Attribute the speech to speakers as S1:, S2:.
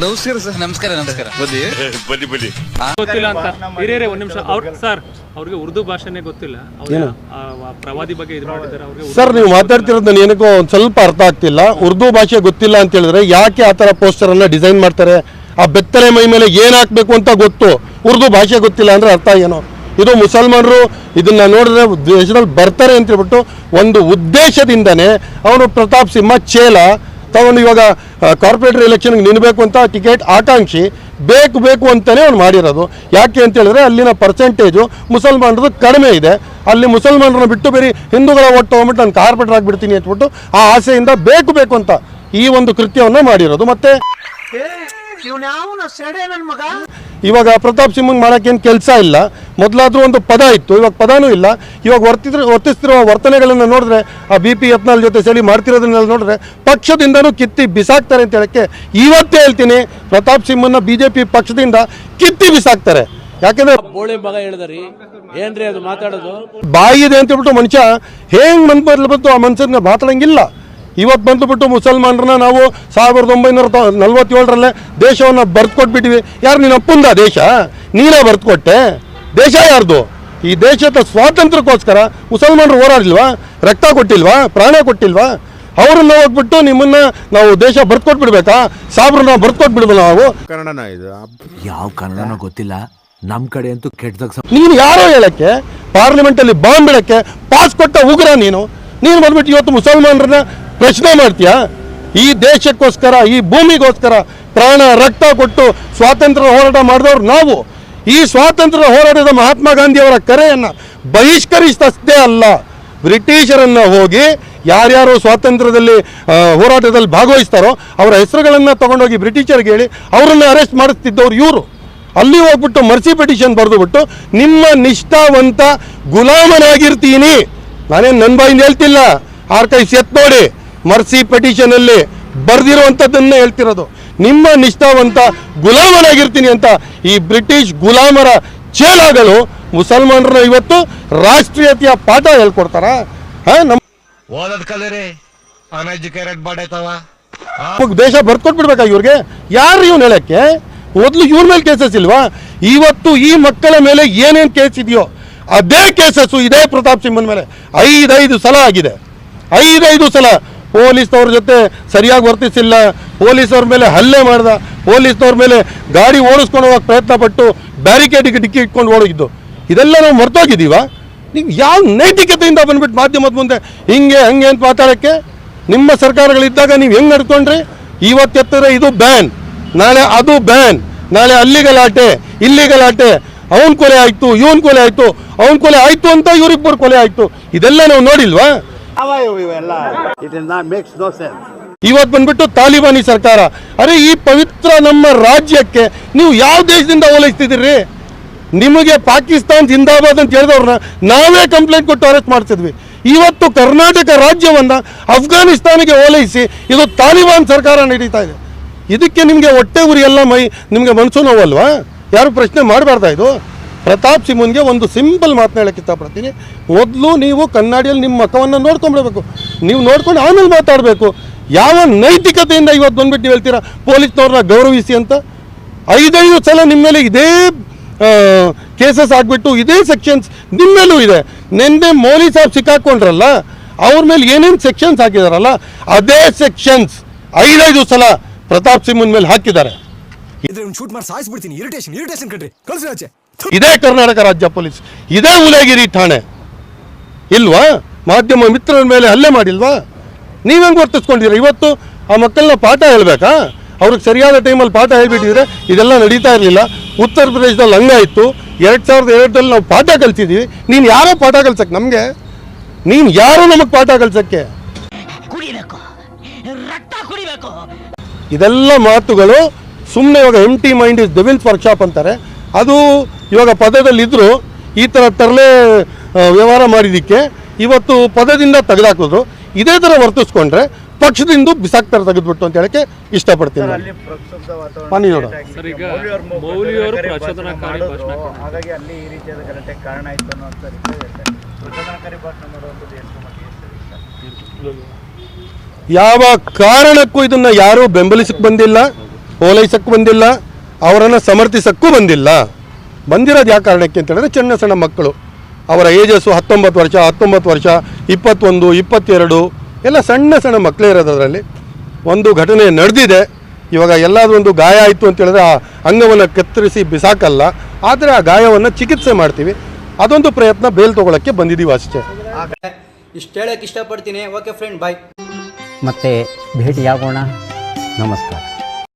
S1: ನಮಸ್ಕಾರ ಸರ್
S2: ನಮಸ್ಕಾರ ನಮಸ್ಕಾರ.
S1: ಬನ್ನಿ.
S3: ಬನ್ನಿ ಬನ್ನಿ.
S4: ಗೊತ್ತಿಲ್ಲ ಅಂತ. ಹಿರಿಯರೇ ಒಂದ್ ನಿಮಿಷ. ಅವ್ರ ಸರ್ ಅವ್ರಿಗೆ ಉರ್ದು ಭಾಷೆನೇ ಗೊತ್ತಿಲ್ಲ. ಅವ್ರು ಆ ಪ್ರವಾದಿ ಬಗ್ಗೆ ಇದು ಮಾಡಿದ್ದಾರೆ ಅವ್ರಿಗೆ
S5: ಸರ್ ನೀವು ಮಾತಾಡ್ತಿರೋದು ನನಗೆ ಏನಕ್ಕೋ ಒಂದು ಸ್ವಲ್ಪ ಅರ್ಥ ಆಗ್ತಿಲ್ಲ. ಉರ್ದು ಭಾಷೆ ಗೊತ್ತಿಲ್ಲ ಅಂತ ಹೇಳಿದ್ರೆ ಯಾಕೆ ಆ ಥರ ಪೋಸ್ಟರ್ ಅನ್ನ ಡಿಸೈನ್ ಮಾಡ್ತಾರೆ? ಆ ಬೆತ್ತಲೆ ಮೈ ಮೇಲೆ ಏನ್ ಹಾಕ್ಬೇಕು ಅಂತ ಗೊತ್ತು. ಉರ್ದು ಭಾಷೆ ಗೊತ್ತಿಲ್ಲ ಅಂದ್ರೆ ಅರ್ಥ ಏನು? ಇದು ಮುಸಲ್ಮಾನರು ಇದನ್ನ ನೋಡಿದ್ರೆ ದೇಶದಲ್ಲಿ ಬರ್ತಾರೆ ಅಂತ ಹೇಳ್ಬಿಟ್ಟು ಒಂದು ಉದ್ದೇಶದಿಂದನೇ ಅವನು ಪ್ರತಾಪ್ ಸಿಂಹ ಚೇಲ ತಗೊಂಡು ಇವಾಗ ಕಾರ್ಪೊರೇಟರ್ ಎಲೆಕ್ಷನ್ಗೆ ನಿಲ್ಲಬೇಕು ಅಂತ ಟಿಕೆಟ್ ಆಕಾಂಕ್ಷಿ, ಬೇಕು ಬೇಕು ಅಂತಲೇ ಅವ್ನು ಮಾಡಿರೋದು. ಯಾಕೆ ಅಂತ ಹೇಳಿದ್ರೆ ಅಲ್ಲಿನ ಪರ್ಸೆಂಟೇಜು ಮುಸಲ್ಮಾನರದು ಕಡಿಮೆ ಇದೆ. ಅಲ್ಲಿ ಮುಸಲ್ಮಾನರನ್ನ ಬಿಟ್ಟು ಬೇರೆ ಹಿಂದೂಗಳ ಒಟ್ಟು ಹೋಗ್ಬಿಟ್ಟು ನಾನು ಕಾರ್ಪೊರೇಟರ್ ಆಗಿಬಿಡ್ತೀನಿ ಅಂದ್ಬಿಟ್ಟು ಆ ಆಸೆಯಿಂದ ಬೇಕು ಬೇಕು ಅಂತ ಈ ಒಂದು ಕೃತ್ಯವನ್ನು ಮಾಡಿರೋದು. ಮತ್ತೆ ಇವಾಗ ಪ್ರತಾಪ್ ಸಿಂಹಂಗೆ ಮಾಡೋಕ್ಕೇನು ಕೆಲಸ ಇಲ್ಲ. ಮೊದಲಾದ್ರೂ ಒಂದು ಪದ ಇತ್ತು. ಇವಾಗ ಪದನೂ ಇಲ್ಲ. ಇವಾಗ ವರ್ತಿದ್ರೆ ವರ್ತಿಸ್ತಿರುವ ವರ್ತನೆಗಳನ್ನು ನೋಡಿದ್ರೆ ಆ ಬಿ ಪಿ ಯತ್ನಾಳ್ ಜೊತೆ ಸೇರಿ ಮಾಡ್ತಿರೋದನ್ನೆಲ್ಲ ನೋಡಿದ್ರೆ ಪಕ್ಷದಿಂದನೂ ಕಿತ್ತಿ ಬಿಸಾಕ್ತಾರೆ ಅಂತ ಹೇಳಕ್ಕೆ ಇವತ್ತೇ ಹೇಳ್ತೀನಿ. ಪ್ರತಾಪ್ ಸಿಂಹನ್ನ ಬಿ ಜೆ ಪಿ ಪಕ್ಷದಿಂದ ಕಿತ್ತಿ ಬಿಸಾಕ್ತಾರೆ. ಯಾಕಂದ್ರೆ
S6: ಬೋಳಿ ಮಗ ಹೇಳಿದ್ರಿ. ಏನ್ರಿ ಅದು ಮಾತಾಡೋದು?
S5: ಬಾಯಿ ಇದೆ ಅಂತ ಹೇಳ್ಬಿಟ್ಟು ಮನುಷ್ಯ ಹೆಂಗ್ ಮನ್ ಬರ್ಲಿ ಬಂತು ಆ ಮನುಷ್ಯನ ಮಾತಾಡಂಗಿಲ್ಲ. ಇವತ್ತು ಬಂದುಬಿಟ್ಟು ಮುಸಲ್ಮಾನರನ್ನ ನಾವು ಸಾವಿರದ ಒಂಬೈನೂರ ತ- ನಲ್ವತ್ತೇಳರಲ್ಲೇ ದೇಶವನ್ನು ಬರೆದುಕೊಟ್ಬಿಟ್ಟಿವಿ. ಯಾರು ನೀನು ಅಪ್ಪಂದ ದೇಶ? ನೀನೇ ಬರ್ದ್ಕೊಟ್ಟೆ. ದೇಶ ಯಾರ್ದು? ಈ ದೇಶದ ಸ್ವಾತಂತ್ರ್ಯಕ್ಕೋಸ್ಕರ ಮುಸಲ್ಮಾನರು ಹೋರಾಡಿಲ್ವಾ ರಕ್ತ ಕೊಟ್ಟಿಲ್ವಾ? ಪ್ರಾಣ ಕೊಟ್ಟಿಲ್ವಾ? ಅವ್ರನ್ನ ಹೋಗ್ಬಿಟ್ಟು ನಿಮ್ಮನ್ನ ನಾವು ದೇಶ ಬರ್ತ್ಕೊಟ್ಬಿಡ್ಬೇಕಾ ಸಾಬ್ರನ್ನ ಬರ್ದ್ಕೊಟ್ಬಿಡ್ಬೇಕು ನಾವು.
S1: ಕನ್ನಡನ ಇದು.
S7: ಯಾವ ಕನ್ನಡನೋ ಗೊತ್ತಿಲ್ಲ. ನಮ್ಮ ಕಡೆ ಅಂತೂ ಕೆಟ್ಟದಾಗ
S5: ನೀನು ಯಾರೋ ಹೇಳಕ್ಕೆ? ಪಾರ್ಲಿಮೆಂಟಲ್ಲಿ ಬಾಂಬ್ ಬಿಡಕ್ಕೆ ಪಾಸ್ ಕೊಟ್ಟ ಉಗ್ರ ನೀನು. ನೀನು ಬಂದ್ಬಿಟ್ಟು ಇವತ್ತು ಮುಸಲ್ಮಾನರನ್ನ ಪ್ರಶ್ನೆ ಮಾಡ್ತೀಯಾ? ಈ ದೇಶಕ್ಕೋಸ್ಕರ, ಈ ಭೂಮಿಗೋಸ್ಕರ ಪ್ರಾಣ, ರಕ್ತ ಕೊಟ್ಟು ಸ್ವಾತಂತ್ರ್ಯ ಹೋರಾಟ ಮಾಡಿದವ್ರು ನಾವು. ಈ ಸ್ವಾತಂತ್ರ್ಯ ಹೋರಾಟದ ಮಹಾತ್ಮ ಗಾಂಧಿಯವರ ಕರೆಯನ್ನು ಬಹಿಷ್ಕರಿಸಿದಷ್ಟೇ ಅಲ್ಲ. ಬ್ರಿಟಿಷರನ್ನು ಹೋಗಿ ಯಾರ್ಯಾರು ಸ್ವಾತಂತ್ರ್ಯದಲ್ಲಿ ಹೋರಾಟದಲ್ಲಿ ಭಾಗವಹಿಸ್ತಾರೋ ಅವರ ಹೆಸರುಗಳನ್ನು ತೊಗೊಂಡೋಗಿ ಬ್ರಿಟಿಷರಿಗೆ ಹೇಳಿ ಅವರನ್ನು ಅರೆಸ್ಟ್ ಮಾಡಿಸ್ತಿದ್ದವ್ರು ಇವರು. ಅಲ್ಲಿ ಹೋಗ್ಬಿಟ್ಟು ಮರ್ಸಿ ಪಿಟಿಷನ್ ಬರೆದುಬಿಟ್ಟು ನಿಮ್ಮ ನಿಷ್ಠಾವಂತ ಗುಲಾಮನಾಗಿರ್ತೀನಿ. ನಾನೇನು ನನ್ನ ಬಾಯಿಂದ ಹೇಳ್ತಿಲ್ಲ. ಆರ್ಕೈವ್ಸ್ ಎತ್ ನೋಡಿ. ಮರ್ಸಿ ಪೆಟಿಷನ್ ಅಲ್ಲಿ ಬರ್ದಿರುವಂತದನ್ನ ಹೇಳ್ತಿರೋದು. ನಿಮ್ಮ ನಿಷ್ಠಾವಂತ ಗುಲಾಮನಾಗಿರ್ತೀನಿ ಅಂತ ಈ ಬ್ರಿಟಿಷ್ ಗುಲಾಮರ ಚೇಲಾಗಳು ಮುಸಲ್ಮಾನರನ್ನ ಇವತ್ತು ರಾಷ್ಟ್ರೀಯತೆಯ ಪಾಠ ಹೇಳ್ಕೊಡ್ತಾರ? ದೇಶ ಬರ್ಕೊಟ್ಬಿಡ್ಬೇಕಾ ಇವ್ರಿಗೆ? ಯಾರು ಇವ್ನು ಹೇಳಕ್ಕೆ? ಮೊದಲು ಇವ್ರ ಮೇಲೆ ಕೇಸಸ್ ಇಲ್ವಾ? ಇವತ್ತು ಈ ಮಕ್ಕಳ ಮೇಲೆ ಏನೇನ್ ಕೇಸ್ ಇದೆಯೋ ಅದೇ ಕೇಸಸ್ಸು ಇದೇ ಪ್ರತಾಪ್ ಸಿಂಹನ್ ಮೇಲೆ. ಐದೈದು ಸಲ ಆಗಿದೆ. ಐದೈದು ಸಲ ಪೊಲೀಸ್ನವ್ರ ಜೊತೆ ಸರಿಯಾಗಿ ವರ್ತಿಸಿಲ್ಲ. ಪೊಲೀಸ್ನವ್ರ ಮೇಲೆ ಹಲ್ಲೆ ಮಾಡ್ದ. ಪೊಲೀಸ್ನವ್ರ ಮೇಲೆ ಗಾಡಿ ಓಡಿಸ್ಕೊಂಡು ಹೋಗಕ್ಕೆ ಪ್ರಯತ್ನ ಪಟ್ಟು ಬ್ಯಾರಿಕೇಡಿಗೆ ಡಿಕ್ಕಿ ಇಟ್ಕೊಂಡು ಓಡೋಗಿದ್ದು. ಇದೆಲ್ಲ ನಾವು ಮರ್ತೋಗಿದ್ದೀವ? ನೀವು ಯಾವ ನೈತಿಕತೆಯಿಂದ ಬಂದ್ಬಿಟ್ಟು ಮಾಧ್ಯಮದ ಮುಂದೆ ಹಿಂಗೆ, ಹಂಗೆ ಅಂತ ಮಾತಾಡೋಕ್ಕೆ? ನಿಮ್ಮ ಸರ್ಕಾರಗಳಿದ್ದಾಗ ನೀವು ಹೆಂಗೆ ನಡ್ಕೊಂಡ್ರಿ? ಇವತ್ತೆತ್ತರೆ ಇದು ಬ್ಯಾನ್ ನಾಳೆ ಅದು ಬ್ಯಾನ್ ನಾಳೆ ಅಲ್ಲಿ ಗಲಾಟೆ ಇಲ್ಲಿ ಗಲಾಟೆ ಅವನ ಕೊಲೆ ಆಯಿತು, ಇವನ್ ಕೊಲೆ ಆಯಿತು, ಅವನ ಕೊಲೆ ಆಯಿತು ಅಂತ ಇವರಿಬ್ಬರು ಕೊಲೆ ಆಯಿತು. ಇದೆಲ್ಲ ನಾವು ನೋಡಿಲ್ವಾ? ಇವತ್ತು ಬಂದ್ಬಿಟ್ಟು ತಾಲಿಬಾನಿ ಸರ್ಕಾರ, ಅರೆ ಈ ಪವಿತ್ರ ನಮ್ಮ ರಾಜ್ಯಕ್ಕೆ ನೀವು ಯಾವ ದೇಶದಿಂದ ಓಲೈಸ್ತಿದ್ದೀರಿ? ನಿಮಗೆ ಪಾಕಿಸ್ತಾನ್ ಜಿಂದಾಬಾದ್ ಅಂತ ಹೇಳಿದವ್ರನ್ನ ನಾವೇ ಕಂಪ್ಲೇಂಟ್ ಕೊಟ್ಟು ಅರೆಸ್ಟ್ ಮಾಡ್ತಿದ್ವಿ ಇವತ್ತು ಕರ್ನಾಟಕ ರಾಜ್ಯವನ್ನ ಅಫ್ಘಾನಿಸ್ತಾನಿಗೆ ಓಲೈಸಿ ಇದು ತಾಲಿಬಾನ್ ಸರ್ಕಾರ ನಡೀತಾ ಇದೆ. ಇದಕ್ಕೆ ನಿಮಗೆ ಹೊಟ್ಟೆ ಉರಿ ಎಲ್ಲ ಮೈ, ನಿಮಗೆ ಮನಸ್ಸು ನೋವಲ್ವಾ? ಯಾರು ಪ್ರಶ್ನೆ ಮಾಡಬಾರ್ದಾ ಇದು? ಪ್ರತಾಪ್ ಸಿಂಹನ್ಗೆ ಒಂದು ಸಿಂಪಲ್ ಮಾತನ್ನ ಹೇಳಕ್ಕೆ ಇಷ್ಟಪಡ್ತೀನಿ. ಮೊದಲು ನೀವು ಕನ್ನಡಿಯಲ್ಲಿ ನಿಮ್ಮ ಮಕವನ್ನು ನೋಡ್ಕೊಂಡ್ಬಿಡ್ಬೇಕು. ನೀವು ನೋಡ್ಕೊಂಡು ಆಮೇಲೆ ಮಾತಾಡಬೇಕು. ಯಾವ ನೈತಿಕತೆಯಿಂದ ಇವತ್ತು ಬಂದ್ಬಿಟ್ಟು ಹೇಳ್ತೀರಾ? ಪೊಲೀಸ್ನವ್ರನ್ನ ಗೌರವಿಸಿ ಅಂತ. ಐದೈದು ಸಲ ನಿಮ್ಮ ಮೇಲೆ ಇದೇ ಕೇಸಸ್ ಆಗಿಬಿಟ್ಟು ಇದೇ ಸೆಕ್ಷನ್ಸ್ ನಿಮ್ಮ ಮೇಲೂ ಇದೆ. ನಿನ್ನೆ ಮೋದಿ ಸಾಹೇಬ್ ಸಿಕ್ಕಾಕೊಂಡ್ರಲ್ಲ, ಅವ್ರ ಮೇಲೆ ಏನೇನು ಸೆಕ್ಷನ್ಸ್ ಹಾಕಿದಾರಲ್ಲ, ಅದೇ ಸೆಕ್ಷನ್ಸ್ ಐದೈದು ಸಲ ಪ್ರತಾಪ್ ಸಿಂಹನ್ ಮೇಲೆ ಹಾಕಿದ್ದಾರೆ.
S7: ಇದ್ರೆ ಶೂಟ್ ಮಾಡಿ ಸಾಯಿಸ್ಬಿಡ್ತೀನಿ ಇರಿಟೇಷನ್ ಇರಿಟೇಷನ್ ಕಣ್ರಿ. ಕಳ್ಸಿ ಆಚೆ.
S5: ಇದೇ ಕರ್ನಾಟಕ ರಾಜ್ಯ ಪೊಲೀಸ್ ಇದೇ ಉಲಗಿರಿ ಠಾಣೆ. ಇಲ್ವಾ? ಮಾಧ್ಯಮ ಮಿತ್ರರ ಮೇಲೆ ಹಲ್ಲೆ ಮಾಡಿಲ್ವಾ? ನೀವೆಂಗೆ ವರ್ತಿಸ್ಕೊಂಡಿರ ಇವತ್ತು ಆ ಮಕ್ಕಳನ್ನ ಪಾಠ ಹೇಳ್ಬೇಕಾ? ಅವ್ರಿಗೆ ಸರಿಯಾದ ಟೈಮಲ್ಲಿ ಪಾಠ ಹೇಳ್ಬಿಟ್ಟಿದ್ರೆ ಇದೆಲ್ಲ ನಡೀತಾ ಇರಲಿಲ್ಲ. ಉತ್ತರ ಪ್ರದೇಶದಲ್ಲಿ ಹಂಗಾಯಿತು ಎರಡು ಸಾವಿರದ ಎರಡರಲ್ಲಿ ನಾವು ಪಾಠ ಕಲ್ತಿದ್ದೀವಿ. ನೀನು ಯಾರೋ ಪಾಠ ಕಲ್ಸಕ್ಕೆ ನಮಗೆ? ನೀನು ಯಾರೋ ನಮಗೆ ಪಾಠ ಕಲ್ಸಕ್ಕೆ?
S8: ಕುಡಿಬೇಕು. ರಕ್ತ ಕುಡಿಬೇಕು.
S5: ಇದೆಲ್ಲ ಮಾತುಗಳು ಸುಮ್ಮನೆ ಇವಾಗ empty mind is devil's workshop ಅಂತಾರೆ. ಅದು ಇವಾಗ ಪದದಲ್ಲಿ ಇದ್ರು ಈ ಥರ ತರಲೆ ವ್ಯವಹಾರ ಮಾಡಿದ್ದಕ್ಕೆ ಇವತ್ತು ಪದದಿಂದ ತೆಗೆದಾಕಿದ್ರು. ಇದೇ ಥರ ವರ್ತಿಸ್ಕೊಂಡ್ರೆ ಪಕ್ಷದಿಂದ ಬಿಸಾಕ್ತಾರೆ ತೆಗೆದ್ಬಿಟ್ಟು ಅಂತ ಹೇಳಕ್ಕೆ ಇಷ್ಟಪಡ್ತೀನಿ ನಾನು. ಬನ್ನಿ ನೋಡು.
S4: ಸರ್ ಈಗ ಮೌಲಿಯವರು ಪ್ರಚೋದನಕಾರಿ ಭಾಷಣ
S9: ಹಾಗಾಗಿ ಅಲ್ಲಿ ಈ ರೀತಿಯಾದ ಗಲಾಟೆಗೆ ಕಾರಣ ಆಯ್ತು ಅನ್ನೋಂಥ ರೀತಿ ಪ್ರಚೋದನಕಾರಿ ಭಾಷಣ ಮಾಡುವಂಥದ್ದು ಎಷ್ಟು ಮಟ್ಟಿಗೆ ಸರ್?
S5: ಯಾವ ಕಾರಣಕ್ಕೂ ಇದನ್ನ ಯಾರು ಬೆಂಬಲಿಸಕ್ಕೆ ಬಂದಿಲ್ಲ ಓಲೈಸಕ್ ಬಂದಿಲ್ಲ ಅವರನ್ನು ಸಮರ್ಥಿಸಕ್ಕೂ ಬಂದಿಲ್ಲ. ಬಂದಿರೋದು ಯಾವ ಕಾರಣಕ್ಕೆ ಅಂತ ಹೇಳಿದ್ರೆ ಸಣ್ಣ ಸಣ್ಣ ಮಕ್ಕಳು. ಅವರ ಏಜಸ್ಸು ಹತ್ತೊಂಬತ್ತು ವರ್ಷ ಹತ್ತೊಂಬತ್ತು ವರ್ಷ ಇಪ್ಪತ್ತೊಂದು ಇಪ್ಪತ್ತೆರಡು ಎಲ್ಲ ಸಣ್ಣ ಸಣ್ಣ ಮಕ್ಕಳೇ ಇರೋದು ಅದರಲ್ಲಿ ಒಂದು ಘಟನೆ ನಡೆದಿದೆ. ಇವಾಗ ಎಲ್ಲಾದರೂ ಒಂದು ಗಾಯ ಆಯಿತು ಅಂತ ಹೇಳಿದ್ರೆ ಆ ಅಂಗವನ್ನು ಕತ್ತರಿಸಿ ಬಿಸಾಕಲ್ಲ ಆದರೆ ಆ ಗಾಯವನ್ನು ಚಿಕಿತ್ಸೆ ಮಾಡ್ತೀವಿ. ಅದೊಂದು ಪ್ರಯತ್ನ ಬೇಲ್ ತೊಗೊಳಕ್ಕೆ ಬಂದಿದ್ದೀವಿ ಅಷ್ಟೇ.
S1: ಇಷ್ಟು ಹೇಳಕ್ಕೆ ಇಷ್ಟಪಡ್ತೀನಿ. ಓಕೆ ಫ್ರೆಂಡ್ ಬಾಯ್
S8: ಮತ್ತೆ ಭೇಟಿಯಾಗೋಣ. ನಮಸ್ಕಾರ.